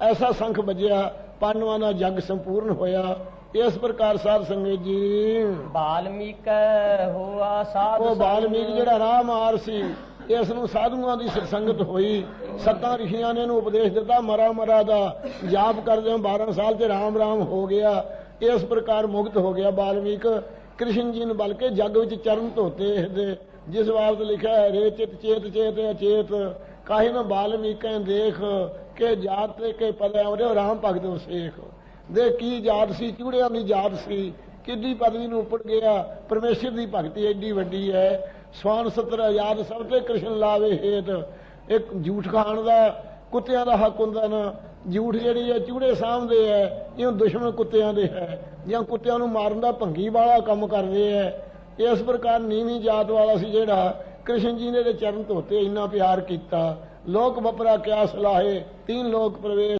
ਐਸਾ ਸੰਖ ਵੱਜਿਆ ਪਾਂਡਵਾਂ ਦਾ ਜੱਗ ਸੰਪੂਰਨ ਹੋਇਆ। ਇਸ ਪ੍ਰਕਾਰ ਸਾਧ ਸੰਗਤ ਜੀ। ਬਾਲਮੀਕ ਹੋਆ ਸਾਧ ਉਹ। ਬਾਲਮੀਕ ਜਿਹੜਾ ਰਾਹ ਮਾਰ ਸੀ ਇਸ ਨੂੰ ਸਾਧੂਆਂ ਦੀ ਸਤਸੰਗਤ ਹੋਈ। ਸੱਤਾਂ ਰਿਸ਼ੀਆਂ ਨੇ ਇਹਨੂੰ ਉਪਦੇਸ਼ ਦਿੱਤਾ ਮਰਾ ਮਰਾ ਦਾ ਜਾਪ ਕਰਦੇ 12 ਸਾਲ ਤੇ ਰਾਮ ਰਾਮ ਹੋ ਗਿਆ। ਇਸ ਪ੍ਰਕਾਰ ਮੁਕਤ ਹੋ ਗਿਆ ਬਾਲਮੀਕ। ਕ੍ਰਿਸ਼ਨ ਜੀ ਨੂੰ ਬਲਕਿ ਜੱਗ ਵਿੱਚ ਚਰਨ ਧੋਤੇ ਇਹਦੇ। ਜਿਸ ਬਾਬਤ ਲਿਖਿਆ ਹੈ ਰੇ ਚਿਤ ਚੇਤ ਚੇਤ ਅਚੇਤ। ਕਾਹੀ ਨਾ ਬਾਲਮੀਕਾਂ ਦੇਖ, ਕੇ ਜਾਤ ਤੇ ਕੇ ਪਦੈ ਉਹਦੇ ਰਾਮ ਭਗਤ ਸੇਖ। ਦੇ ਕੀ ਜਾਤ ਸੀ, ਚੂੜਿਆਂ ਦੀ ਜਾਤ ਸੀ, ਕਿੱਡੀ ਪਦਵੀ ਨੂੰ ਉੱਪਰ ਗਿਆ, ਪਰਮੇਸ਼ਰ ਦੀ ਭਗਤੀ ਐਡੀ ਵੱਡੀ ਹੈ। ਸਵਾਨ ਸਤਰ ਸਭ ਤੇ ਕ੍ਰਿਸ਼ਨ ਲਾਵੇ ਹੇਤ। ਇੱਕ ਝੂਠ ਖਾਣ ਦਾ, ਕੁੱਤਿਆਂ ਦਾ ਹੱਕ ਹੁੰਦਾ ਨਾ। ਝੂਠ ਜਿਹੜੀ ਹੈ, ਚੂੜੇ ਸਾਹਮਣੇ ਹੈ ਇਹ ਦੁਸ਼ਮਣ ਕੁੱਤਿਆਂ ਦੇ ਹੈ। ਜਾਂ ਕੁੱਤਿਆਂ ਨੂੰ ਮਾਰਨ ਦਾ ਭੰਗੀ ਵਾਲਾ ਕੰਮ ਕਰਦੇ ਹੈ। ਇਸ ਪ੍ਰਕਾਰ ਨੀਵੀਂ ਜਾਤ ਵਾਲਾ ਸੀ ਜਿਹੜਾ ਕ੍ਰਿਸ਼ਨ ਜੀ ਨੇ ਦੇ ਚਰਨ ਧੋਤੇ, ਇੰਨਾ ਪਿਆਰ ਕੀਤਾ। ਲੋਕ ਬਪਰਾ ਕਿਆ ਸਲਾਹੇ, ਤੀਨ ਲੋਕ ਪ੍ਰਵੇਸ਼